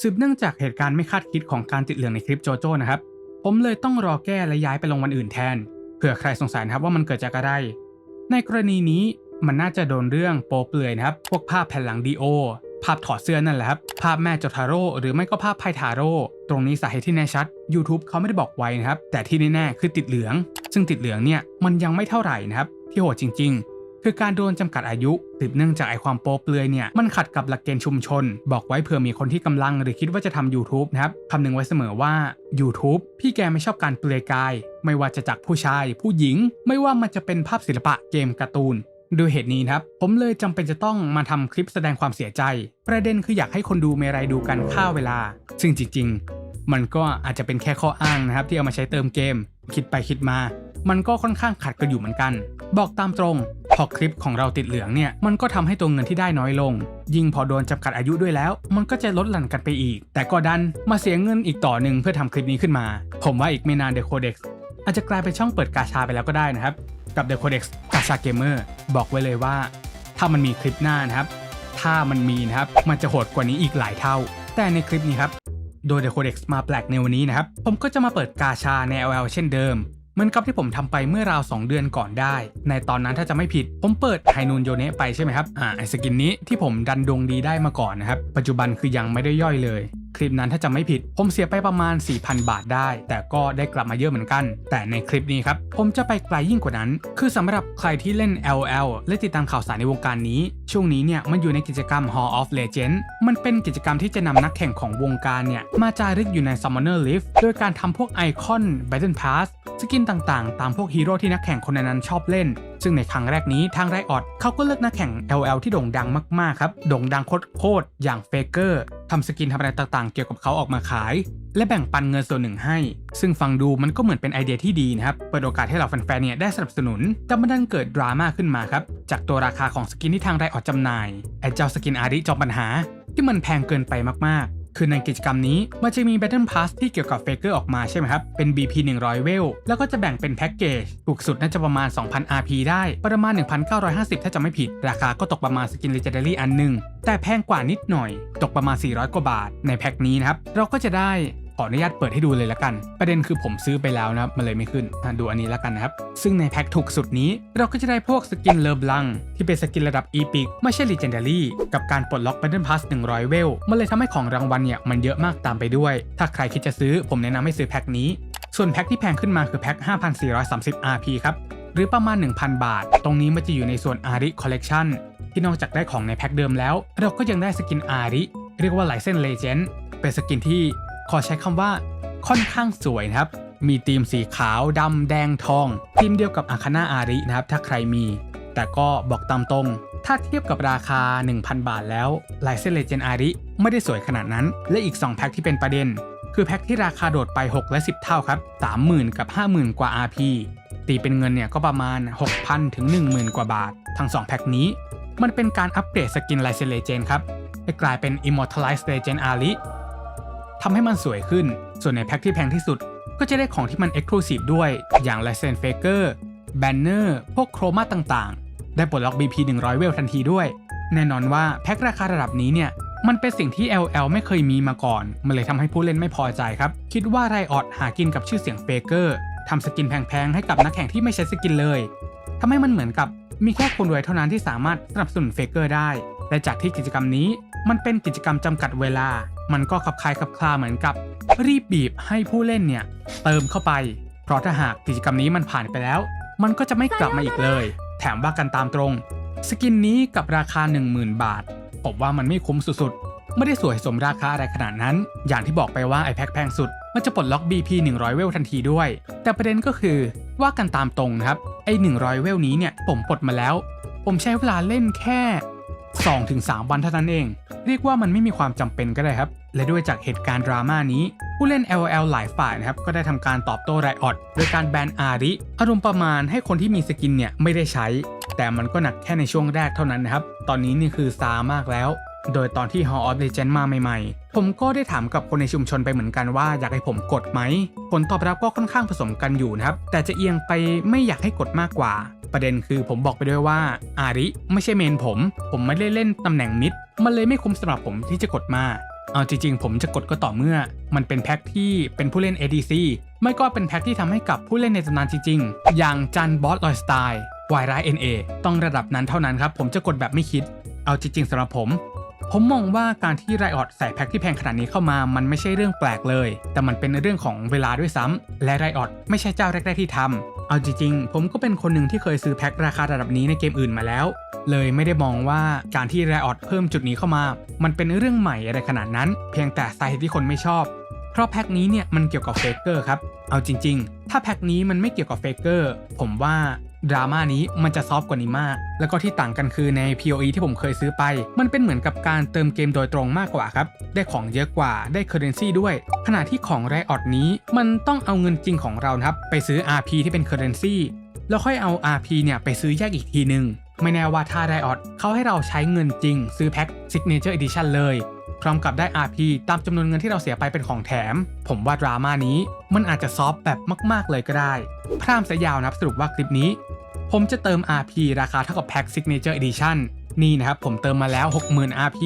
สืบเนื่องจากเหตุการณ์ไม่คาดคิดของการติดเหลืองในคลิปโจโจ้นะครับ ผมเลยต้องรอแก้และย้ายไปลงวันอื่นแทน เผื่อใครสงสัยนะครับว่ามันเกิดจากอะไร ในกรณีนี้มันน่าจะโดนเรื่องโป๊เปลือยนะครับ พวกภาพแผ่นหลังดีโอ ภาพถอดเสื้อนั่นแหละครับ ภาพแม่โจทาโร่หรือไม่ก็ภาพไพทาโร่ ตรงนี้สาเหตุที่แน่ชัด YouTube เขาไม่ได้บอกไว้นะครับ แต่ที่แน่ๆคือติดเหลือง ซึ่งติดเหลืองเนี่ยมันยังไม่เท่าไหร่นะครับ ที่โหดจริง ๆ คือการโดนจำกัดอายุสืบเนื่องจากไอความโป๊เปลือยเนี่ยมันขัดกับหลักเกณฑ์ชุมชน บอกไว้เผื่อมีคนที่กำลังหรือคิดว่าจะทำ YouTube นะครับคำนึงไว้เสมอว่า YouTube พี่แกไม่ชอบการเปลือยกาย ไม่ว่าจะจากผู้ชาย ผู้หญิง ไม่ว่ามันจะเป็นภาพศิลปะเกมการ์ตูนด้วยเหตุนี้ครับ ผมเลยจำเป็นจะต้องมาทำคลิปแสดงความเสียใจ ประเด็นคืออยากให้คนดูเมไรดูกันค่าเวลา ซึ่งจริง ๆ มันก็อาจจะเป็นแค่ข้ออ้างนะครับที่เอามาใช้เติมเกม คิดไปคิดมา มันก็ค่อนข้างขัดกันอยู่เหมือนกัน บอกตามตรง พอคลิปของเราติดเหลืองเนี่ย มันก็ทำให้ตัวเงินที่ได้น้อยลง ยิ่งพอโดนจำกัดอายุด้วยแล้ว มันก็จะลดหลั่นกันไปอีก แต่ก็ดันมาเสียเงินอีกต่อหนึ่งเพื่อทำคลิปนี้ขึ้นมา ผมว่าอีกไม่นานเดอะโคเด็กอาจจะกลายเป็นช่องเปิดกาชาไปแล้วก็ได้นะครับ กับ The Codex กาชาเกมเมอร์บอกไว้เลยว่า ถ้ามันมีคลิปหน้านะครับ ถ้ามันมีนะครับ มันจะโหดกว่านี้อีกหลายเท่า แต่ในคลิปนี้ครับ โดย The Codex มาแปลกในวันนี้นะครับ ผมก็จะมาเปิดกาชาใน LL เช่นเดิมเห มือนกับที่ผมทำไปเมื่อราว 2 เดือนก่อนได้ ในตอนนั้นถ้าจะไม่ผิด ผมเปิดไฮนูนโยเนะไปใช่ไหมครับ อ่าไอสกินนี้ที่ผมดันดวงดีได้มาก่อนนะครับ ปัจจุบันคือยังไม่ได้ย่อยเลย คลิปนั้นถ้าจะไม่ผิด ผมเสียไปประมาณ 4,000 บาทได้ แต่ก็ได้กลับมาเยอะเหมือนกัน แต่ในคลิปนี้ครับ ผมจะไปไกลยิ่งกว่านั้น คือสำหรับใครที่เล่น LL และติดตามข่าวสารในวงการนี้ ช่วงนี้เนี่ยมันอยู่ในกิจกรรม Hall of Legend มันเป็นกิจกรรมที่จะนำนักแข่งของวงการเนี่ยมาจารึกอยู่ใน Summoner Lift โดยการทำพวกไอคอน Battle Pass สกินต่างๆ ตามพวกฮีโร่ที่นักแข่งคนนั้นชอบเล่น ซึ่งในครั้งแรกนี้ทางไรออดเขาก็เลือกนักแข่ง LL ที่โด่งดังมากๆครับโด่งดังโคตรๆอย่างเฟเกอร์ทำสกินทำอะไรต่างๆ เกี่ยวกับเขาออกมาขาย และแบ่งปันเงินส่วนหนึ่งให้ ซึ่งฟังดูมันก็เหมือนเป็นไอเดียที่ดีนะครับ เปิดโอกาสให้เหล่าแฟนๆเนี่ยได้สนับสนุน แต่มันดันเกิดดราม่าขึ้นมาครับ จากตัวราคาของสกินที่ทางไรออดจำหน่ายไอเจ้าสกินอาริจอมปัญหา ที่มันแพงเกินไปมากๆ คือในกิจกรรมนี้มันจะมี Battle Pass ที่เกี่ยวกับเฟเกอร์ออกมาใช่ไหมครับ เป็น BP 100 เวล แล้วก็จะแบ่งเป็นแพ็กเกจ ถูกสุดน่าจะประมาณ 2,000 RP ได้ ประมาณ 1,950 ถ้าจะไม่ผิด ราคาก็ตกประมาณสกินเลเจนดารี่อันหนึ่ง แต่แพงกว่านิดหน่อย ตกประมาณ 400 กว่าบาท ในแพ็กนี้นะครับ เราก็จะได้ ออนุญาตเปิดให้ดูเลยละกัน ประเด็นคือผมซื้อไปแล้วนะครับมันเลยไม่ขึ้นดูอันนี้ละกันนะครับ ซึ่งในแพ็กถูกสุดนี้ เราก็จะได้พวกสกินเลอบลัง ที่เป็นสกินระดับอีพิกไม่ใช่ Legendary กับการปลดล็อก Battle Pass 100 เวล มันเลยทำให้ของรางวัลเนี่ยมันเยอะมากตามไปด้วย ถ้าใครคิดจะซื้อผมแนะนำให้ซื้อแพ็กนี้ ส่วนแพ็กที่แพงขึ้นมาคือแพ็ก5,430 RP ครับหรือประมาณ 1,000 บาท ตรงนี้มันจะอยู่ในส่วน Ari Collection ที่นอกจากได้ของในแพ็กเดิมแล้ว เราก็ยังได้สกิน Ari เรียกว่า License Legend เป็นสกินที่ ขอใช้คำว่าค่อนข้างสวยนะครับ มีธีมสีขาวดำแดงทองธีมเดียวกับอาคานาอารินะครับ ถ้าใครมี แต่ก็บอกตามตรง ถ้าเทียบกับราคา 1,000 บาทแล้วลายเส้นเลเจนอาริไม่ได้สวยขนาดนั้น และอีก 2 แพ็คที่เป็นประเด็น คือแพ็คที่ราคาโดดไป 6 และ 10 เท่าครับ 30,000 กับ 50,000 กว่า RP ตีเป็นเงินเนี่ยก็ประมาณ 6,000 ถึง 10,000 กว่าบาท ทั้ง 2 แพ็คนี้ มันเป็นการอัปเกรดสกินลายเซนเลเจนครับให้กลายเป็น Immortalized Legend Ari ทำให้มันสวยขึ้น ส่วนในแพ็คที่แพงที่สุด ก็จะได้ของที่มัน Exclusive ด้วย อย่าง l i c e n s Faker Banner พวกโครมาต่างๆ ได้ปลดล็อก BP 100 เวลทันทีด้วย แน่นอนว่าแพ็คราคาระดับนี้เนี่ยมันเป็นสิ่งที่ LL ไม่เคยมีมาก่อน มันเลยทำให้ผู้เล่นไม่พอใจครับ คิดว่าไรออดหากินกับชื่อเสียงเฟเกอร์ทำสกินแพงๆ ให้กับนักแข่งที่ไม่ใช้สกินเลยทำให้มันเหมือนกับมีแค่คนรวยเท่านั้นที่สามารถสนับสนุนเฟเกอร์ได้ และจากที่กิจกรรมนี้มันเป็นกิจกรรมจำกัดเวลา มันก็ขับคลายขับคลาเหมือนกับ รีบบีบให้ผู้เล่นเนี่ย เติมเข้าไป เพราะถ้าหากกิจกรรมนี้มันผ่านไปแล้ว มันก็จะไม่กลับมาอีกเลย แถมว่ากันตามตรง สกินนี้กับราคา 10,000 บาทผมว่ามันไม่คุ้มสุดๆ ไม่ได้สวยสมราคาอะไรขนาดนั้น อย่างที่บอกไปว่าไอแพ็คแพงสุด มันจะปลดล็อก BP 100 เวลทันทีด้วย แต่ประเด็นก็คือว่ากันตามตรงนะครับไอ100 เวลนี้เนี่ยผมปลดมาแล้ว ผมใช้เวลาเล่นแค่ 2-3 วันเท่านั้นเอง เรียกว่ามันไม่มีความจำเป็นก็ได้ครับ และด้วยจากเหตุการณ์ดราม่านี้ ผู้เล่น LOL หลายฝ่ายนะครับ ก็ได้ทำการตอบโต้ไรออดโดยการแบนอาริ อารมณ์ประมาณให้คนที่มีสกินเนี่ยไม่ได้ใช้ แต่มันก็หนักแค่ในช่วงแรกเท่านั้นนะครับ ตอนนี้นี่คือซามากแล้ว โดยตอนที่ Hall of Legend มาใหม่ๆ ผมก็ได้ถามกับคนในชุมชนไปเหมือนกันว่าอยากให้ผมกดไหม ผลตอบรับก็ค่อนข้างผสมกันอยู่นะครับ แต่จะเอียงไปไม่อยากให้กดมากกว่า ประเด็นคือผมบอกไปด้วยว่าอาริไม่ใช่เมนผม ผมไม่ได้เล่นตำแหน่งมิด มันเลยไม่คุ้มสำหรับผมที่จะกดมาเอาจริงๆ ผมจะกดก็ต่อเมื่อ มันเป็นแพ็คที่เป็นผู้เล่น ADC ไม่ก็เป็นแพ็คที่ทำให้กับผู้เล่นในตำนานจริงๆ อย่างจันบอสลอยสไตล์วายร้าย NA ต้องระดับนั้นเท่านั้นครับ ผมจะกดแบบไม่คิด เอาจริงๆสำหรับผม ผมมองว่าการที่ไรออดใส่แพ็คที่แพงขนาดนี้เข้ามา มันไม่ใช่เรื่องแปลกเลย แต่มันเป็นเรื่องของเวลาด้วยซ้ำและไรออดไม่ใช่เจ้าแรกๆที่ทำ เอาจริงๆ ผมก็เป็นคนหนึ่งที่เคยซื้อแพ็คราคาระดับนี้ในเกมอื่นมาแล้ว เลยไม่ได้มองว่าการที่ไรออเพิ่มจุดนี้เข้ามา มันเป็นเรื่องใหม่อะไรขนาดนั้น เพียงแต่สาเหตุที่คนไม่ชอบ เพราะแพ็คนี้เนี่ยมันเกี่ยวกับเฟกเกอร์ครับ เอาจริง ๆ ถ้าแพ็คนี้มันไม่เกี่ยวกับเฟกเกอร์ ผมว่า ดราม่านี้มันจะซอฟกว่านี้มาก แล้วก็ที่ต่างกันคือใน PoE ที่ผมเคยซื้อไป มันเป็นเหมือนกับการเติมเกมโดยตรงมากกว่าครับ ได้ของเยอะกว่าได้เคอร์เรนซีด้วย ขณะที่ของไรออดนี้มันต้องเอาเงินจริงของเรานะครับ ไปซื้อ RP ที่เป็นเคอร์เรนซีแล้วค่อยเอา RP เนี่ยไปซื้อแยกอีกทีหนึ่งไม่แน่ว่าถ้าไรออดเขาให้เราใช้เงินจริง ซื้อแพ็ค Signature Edition เลยพร้อมกับได้ RP ตามจำนวนเงินที่เราเสียไปเป็นของแถม ผมว่าดราม่านี้ มันอาจจะซอฟแบบมาก ๆ เลยก็ได้ พร่ามสยาวนะครับสรุปว่าคลิปนี้ ผมจะเติม RP ราคาเท่ากับแพ็ค Signature Edition นี่นะครับผมเติมมาแล้ว 60,000 RP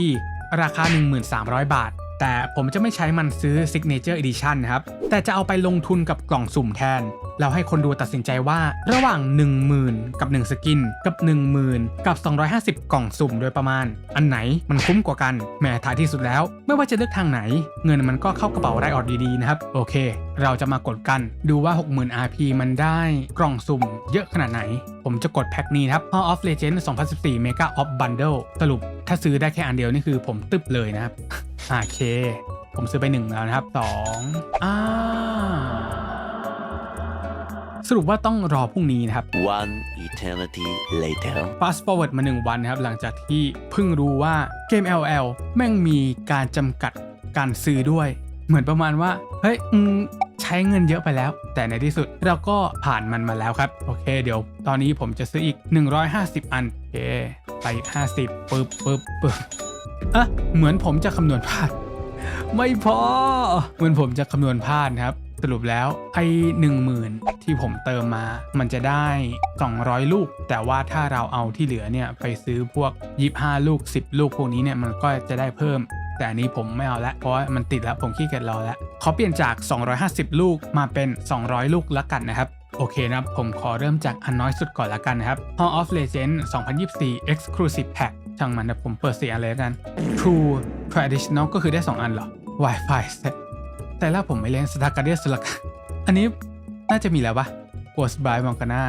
ราคา 1300 บาท แต่ผมจะไม่ใช้มันซื้อ Signature Edition นะครับ แต่จะเอาไปลงทุนกับกล่องสุ่มแทนเราให้คนดูตัดสินใจว่าระหว่าง 10,000 กับ 1 สกิน กับ 10,000 กับ 250 กล่องสุ่มโดยประมาณ อันไหนมันคุ้มกว่ากันแม้ท้ายที่สุดแล้ว ไม่ว่าจะเลือกทางไหน เงินมันก็เข้ากระเป๋าไรออดดีๆนะครับ โอเค เราจะมากดกันดูว่า 60,000 RP มันได้กล่องสุ่มเยอะขนาดไหน ผมจะกดแพ็คนี้ครับ Hall of Legends 2014 Mega Op Bundle สรุปถ้าซื้อได้แค่อันเดียวนี่คือผมตึบเลยนะครับโอเคผมซื้อไปหนึ่งแล้วนะครับสองอ่า สรุปว่าต้องรอพรุ่งนี้นะครับ One eternity later. fast forward มา 1 วันนะครับ หลังจากที่เพิ่งรู้ว่าเกม LL แม่งมีการจำกัดการซื้อด้วย เหมือนประมาณว่า เฮ้ยอืมใช้เงินเยอะไปแล้ว แต่ในที่สุดเราก็ผ่านมันมาแล้วครับ โอเค เดี๋ยว ตอนนี้ผมจะซื้ออีก 150 อัน โอเค ไปอีก50ปึ๊บปึ๊บปึ๊บอะเหมือนผมจะคำนวณพลาด ไม่พอ เหมือนผมจะคำนวณพลาดนะครับ สรุปแล้วไอ้หนึ่งหมื่นที่ผมเติมมา มันจะได้ 200 ลูก แต่ว่าถ้าเราเอาที่เหลือเนี่ย ไปซื้อพวก 25 ลูก 10 ลูกพวกนี้เนี่ย มันก็จะได้เพิ่มแต่อันนี้ผมไม่เอาละ เพราะมันติดแล้วผมขี้เกียจรอแล้วขอเปลี่ยนจาก 250 ลูกมาเป็น 200 ลูกละกันนะครับ โอเคนะครับ ผมขอเริ่มจากอันน้อยสุดก่อนละกันนะครับ Hall of Legends 2024 Exclusive Pack ช่างมันนะผมเปิดสีอันเลยกัน True Traditional ก็คือได้ 2 อันเหรอ Wi-Fi Set แต่ละผมไม่เล่นสตาร์การเดียสละกันอันนี้น่าจะมีแล้วปะ Ghost by m o r g a n a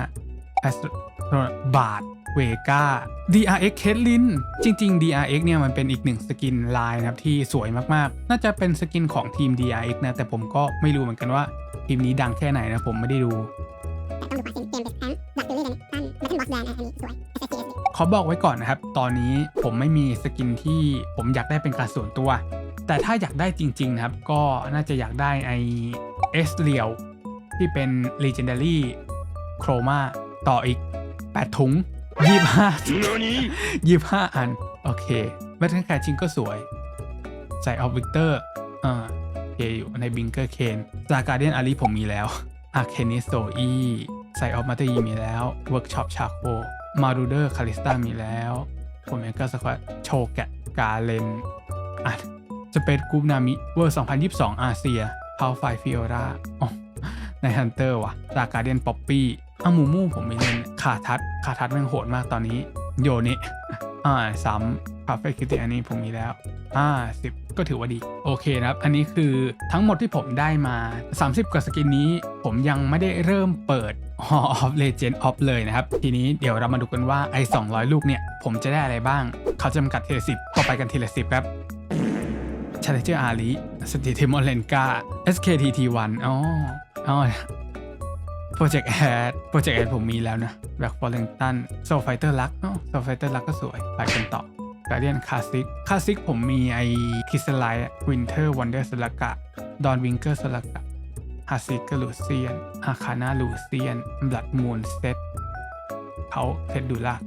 a s t r o บาทเวกา DRX เคทลินจริง ๆ DRX เนี่ยมันเป็นอีกหนึ่งสกินลายนะครับที่สวยมากๆ น่าจะเป็นสกินของทีม DRX นะ แต่ผมก็ไม่รู้เหมือนกันว่า ทีมนี้ดังแค่ไหนนะ ผมไม่ได้ดูต้องดูว่าเกมเกมเบสแอนดักบิลลี่ดันดันแบทเทิลบอสแบรนอันนี้สวย ขอบอกไว้ก่อนนะครับ ตอนนี้ผมไม่มีสกินที่ผมอยากได้เป็นการส่วนตัว แต่ถ้าอยากได้จริงๆนะครับ ก็น่าจะอยากได้ไอเอสเรียวที่เป็น Legendary Chroma ต่ออีก 8 ถุง 25 25 อัน โอเคแบทเทิลแคชิงก็สวย ใส่ออฟวิกเตอร์อ่าโอเคอยู่ในบิงเกอร์เคนซาการเดียนอารีผมมีแล้วอาร์เคนิสโซอีใส่ออฟมาเตอร์มีแล้วเวิร์กช็อปชาโค มารูเดอร์คาริสตามีแล้วผมเองก็สควอตโชแกะกาเลนอะสเปซกูนามิเวอร์ 2022 อาเซียพาวไฟฟิโอราอ๋อในฮันเตอร์ว่ะซาการเดียนป๊อปปี้อามูมูผมไม่เล่นคาทัดคาทัดแม่งโหดมากตอนนี้ โยนิอ่าซ้ำ คาเฟ่คิติอันนี้ผมมีแล้ว อ่าสิบก็ถือว่าดี โอเคนะครับ อันนี้คือทั้งหมดที่ผมได้มา 30 กว่าสกินนี้ ผมยังไม่ได้เริ่มเปิด Hall of Legend of เลยนะครับ ทีนี้เดี๋ยวเรามาดูกันว่าไอ้ 200 ลูกเนี่ย ผมจะได้อะไรบ้าง เขาจำกัดทีละสิบก็ไปกันทีละสิบครับชาเลเจอร์อารีสติเทมอลเลนกา SKTT1 อ๋ออ๋อโปรเจกต์แอดโปรเจกต์แอดผมมีแล้วนะแบ็คฟอร์เรนตันโซไฟเตอร์ลักอ๋อโซไฟเตอร์ลักก็สวย ไปกันต่อ กาเดียนคลาสสิกคลาสสิกผมมีไอคิสไลท์วินเทอร์วันเดอร์สลักะดอนวิงเกอร์สลักะฮาซิกลูเซียนอาคานาลูเซียนบลัดมูนเซตเขาเทดดูลัก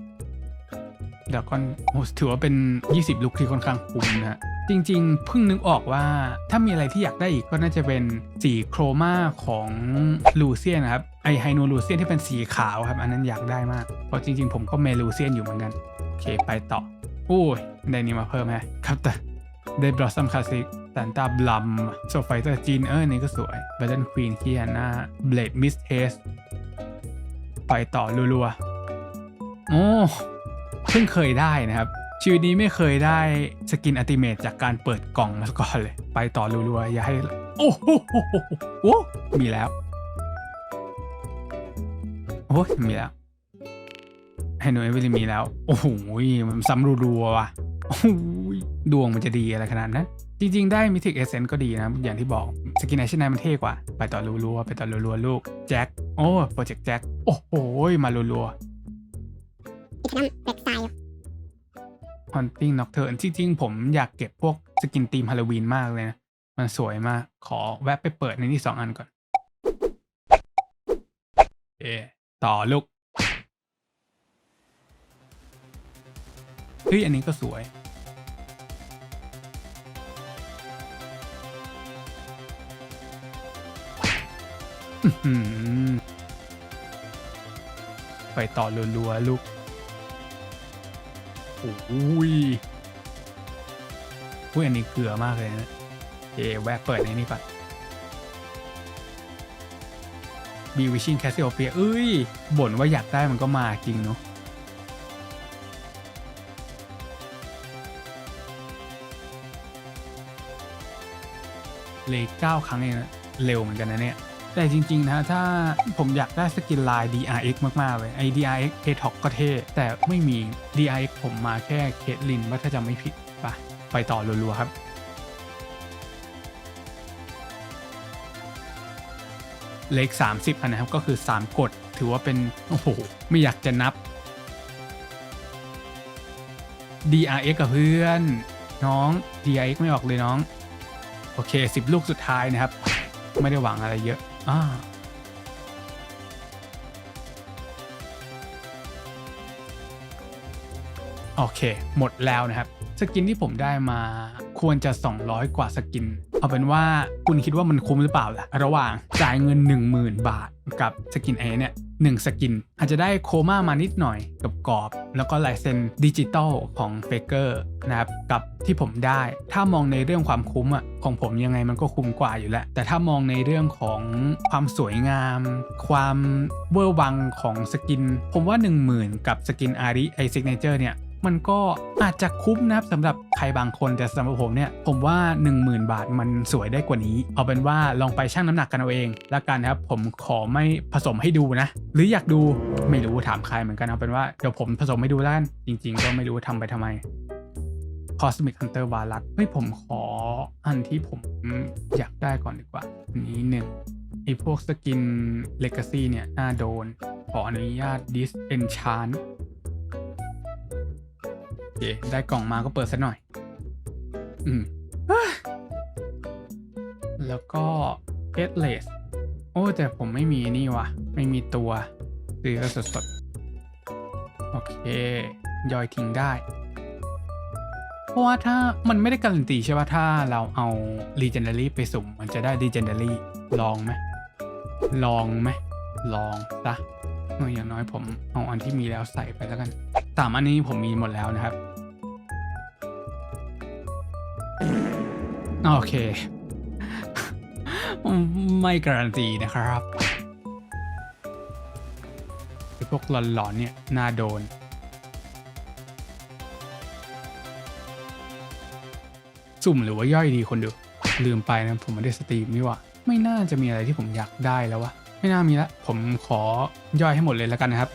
เดี๋ยวก็โอ้ถือว่าเป็น 20 ลุคที่ค่อนข้างคุ้มนะฮะจริงๆ เพิ่งนึกออกว่าถ้ามีอะไรที่อยากได้อีกก็น่าจะเป็นสีโครมาของลูเซียนนะครับ ไอไฮโนลูเซียนที่เป็นสีขาวครับ อันนั้นอยากได้มาก เพราะจริงๆ ผมก็เมลูเซียนอยู่เหมือนกัน โอเคไปต่อ อ้ยได้นี่มาเพิ่มฮะครับแต่ได้บลอสซัมคลาสสิกแซนตาบลัมโซไฟเตอร์จีนเออร์นี่ก็สวยบัตเทิลควีนคีฮาน่าเบลดมิสเทสไปต่อรัวๆ โอ้เพิ่งเคยได้นะครับ ชีวิตนี้ไม่เคยได้สกินอัติเมตจากการเปิดกล่องมาก่อนเลย ไปต่อรัวๆ อย่าให้ โอ้โหโอ้มีแล้ว โอ้มีแล้ว ให้หนูเอเวอร์มีแล้ว โอ้โหมันซ้ำรัวๆว่ะโอ้โหดวงมันจะดีอะไรขนาดนั้น จริงๆ ได้มิทิกเอเซนก็ดีนะ อย่างที่บอกสกินไอชแนมันเท่กว่า ไปต่อรัวๆ ไปต่อรัวๆ ลูก แจ็ค โอ้โปรเจกต์แจ็ค โอ้โห มารัวๆอีกทั้งเบ็กไซด์ Hunting Nocturne จริงๆ ผมอยากเก็บพวกสกินธีมฮาโลวีนมากเลยนะ มันสวยมาก ขอแวะไปเปิดในนี่สองอันก่อน เอ ต่อลูก เฮ้ยอันนี้ก็สวย ไปต่อรัวๆลูกโอ้ยอุ้ยอันนี้เกลือมากเลยนะเอแวะเปิดในนี้ก่อนบีวิชิงแคสซิโอเปียเอ้ยบ่นว่าอยากได้มันก็มาจริงเนาะ เลยเก้าครั้งเองนะเร็วเหมือนกันนะเนี่ย แต่จริงๆนะถ้าผมอยากได้สกินลาย DRX มากๆเลยไอ้ DRX a t o ก็เท่แต่ไม่มี DRX ผมมาแค่เคทลินว่าถ้าจำไม่ผิดปะไปต่อรัวๆครับเลข30อันนะครับก็คือ 3กดถือว่าเป็น โอ้โห ไม่อยากจะนับ DRX กับเพื่อน น้อง DRX ไม่ออกเลยน้อง โอเค 10 ลูกสุดท้ายนะครับ ไม่ได้หวังอะไรเยอะอ่าโอเค หมดแล้วนะครับ สกินที่ผมได้มาควรจะ 200 กว่าสกิน เอาเป็นว่าคุณคิดว่ามันคุ้มหรือเปล่าล่ะ ระหว่างจ่ายเงิน 10,000 บาทกับสกินไอเนี่ยหนึ่งสกิน อาจจะได้โคม่ามานิดหน่อยกับกรอบ แล้วก็ลายเซ็นดิจิตอลของเฟเกอร์นะครับกับที่ผมได้ ถ้ามองในเรื่องความคุ้มอะของผมยังไงมันก็คุ้มกว่าอยู่แล้ว แต่ถ้ามองในเรื่องของความสวยงาม ความเวอร์วังของสกิน ผมว่า 10,000 กับสกินอาริไอซิกเนเจอร์เนี่ย มันก็อาจจะคุ้มนะครับสำหรับใครบางคนแต่สำหรับผมเนี่ยผมว่า 10,000 บาทมันสวยได้กว่านี้ เอาเป็นว่าลองไปชั่งน้ำหนักกันเอาเองแล้วกันนะครับผมขอไม่ผสมให้ดูนะ หรืออยากดูไม่รู้ถามใครเหมือนกันเอาเป็นว่าเดี๋ยวผมผสมให้ดูแล้วกันจริง ๆ ก็ไม่รู้ทำไปทำไม Cosmic Hunter v a l a s เฮ้ยผมขออันที่ผมอยากได้ก่อนดีกว่าอันนี้หนึ่งไอพวกสกิน Legacy เนี่ยน่าโดน ขออนุญาต Disenchant เค ได้กล่องมาก็เปิดซะหน่อย อืม แล้วก็ h e a d l e s s โอ้แต่ผมไม่มีนี่วะไม่มีตัวซื้อก็สดๆ โอเค ย่อยทิ้งได้ เพราะว่าถ้ามันไม่ได้การันตีใช่ป่ะ ถ้าเราเอา Legendary ไปสุ่ม มันจะได้ Legendary ลองไหม ลองไหม ลองซะ เอออย่างน้อยผมเอาอันที่มีแล้วใส่ไปแล้วกันสามอันนี้ผมมีหมดแล้วนะครับ โอเค ไม่การันตีนะครับพวกหลอนๆเนี่ย น่าโดนสุ่มหรือว่าย่อยดีคนดู ลืมไปนะ ผมไม่ได้สตรีมนี่ว่า ไม่น่าจะมีอะไรที่ผมอยากได้แล้ววะ ไม่น่ามีละ ผมขอย่อยให้หมดเลยแล้วกันนะครับ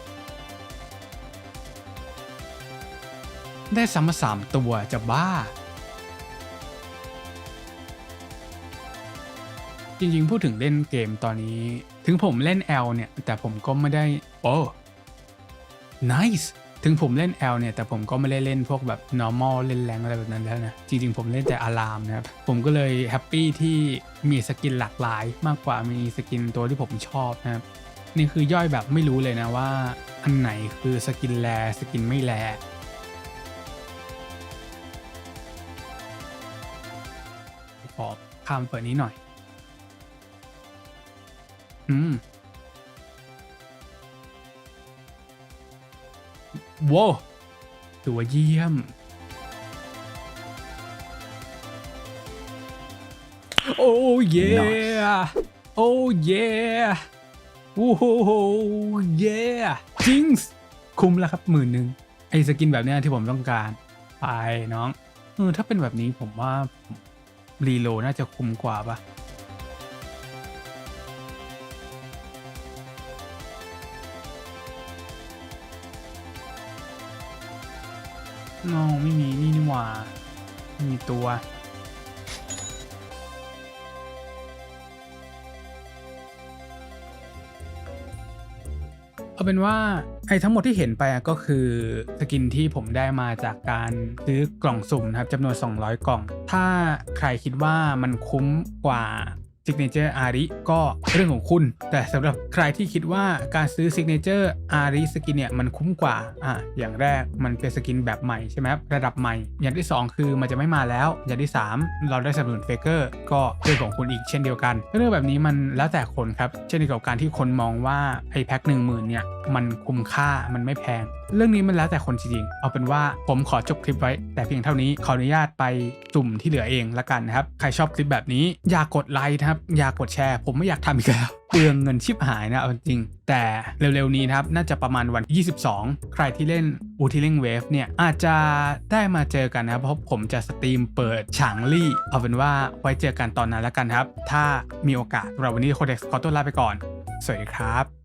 ได้ซ้ำมาสามตัวจะบ้า จริงๆ พูดถึงเล่นเกมตอนนี้ ถึงผมเล่น L เนี่ย แต่ผมก็ไม่ได้ โอ้ nice ถึงผมเล่น L เนี่ย แต่ผมก็ไม่ได้เล่นพวกแบบ normal เล่นแรงอะไรแบบนั้นแล้วนะ จริงๆ ผมเล่นแต่อารามนะครับ ผมก็เลยแฮปปี้ที่มีสกินหลากหลายมากกว่ามีสกินตัวที่ผมชอบนะครับ นี่คือย่อยแบบไม่รู้เลยนะว่า อันไหนคือสกินแลสกินไม่แลขอข้ามเปิดนี้หน่อย อืม ว้าวถือว่าเยี่ยม โอ้เย่โอ้เย่โอ้โหเย่จิงส์คุ้มแล้วครับหมื่นหนึ่งไอ้สกินแบบเนี้ยที่ผมต้องการ ไปน้องเออถ้าเป็นแบบนี้ผมว่ารีโลน่าจะคุ้มกว่าปะ น้อไม่มีนี่นี่หว่าไม่มีตัว เอาเป็นว่าไอ้ทั้งหมดที่เห็นไปอะก็คือสกินที่ผมได้มาจากการซื้อกล่องสุ่มนะครับจำนวน 200 กล่อง ถ้าใครคิดว่ามันคุ้มกว่า Signature อาริก็เรื่องของคุณ แต่สำหรับใครที่คิดว่าการซื้อ Signature อาริสกินเนี่ยมันคุ้มกว่าอะอย่างแรกมันเป็นสกินแบบใหม่ใช่ไหมระดับใหม่ อย่างที่ 2 คือมันจะไม่มาแล้ว อย่างที่ 3 เราได้สนับสนุนเฟเกอร์ก็เรื่องของคุณอีกเช่นเดียวกัน เรื่องแบบนี้มันแล้วแต่คนครับ เช่นเดียวกับการที่คนมองว่าไอ้แพ็คหนึ่งหมื่นเนี่ยมันคุ้มค่ามันไม่แพง เรื่องนี้มันแล้วแต่คนจริงๆ เอาเป็นว่าผมขอจบคลิปไว้ แต่เพียงเท่านี้ขออนุญาตไปจุ่มที่เหลือเองละกันนะครับ ใครชอบคลิปแบบนี้ อย่ากดไลค์นะครับ อย่ากดแชร์ ผมไม่อยากทำอีกแล้วเปลืองเงินชิบหายนะเอาจริง แต่เร็วๆนี้นะครับ น่าจะประมาณวัน 22 ใครที่เล่น u t i l i n g Wave เนี่ย อาจจะได้มาเจอกันนะ เพราะผมจะสตรีมเปิดฉางลี่ เอาเป็นว่าไว้เจอกันตอนนั้นละกันครับ ถ้ามีโอกาสเราวันนี้โคเด็กขอตัวลาไปก่อน สวัสดีครับ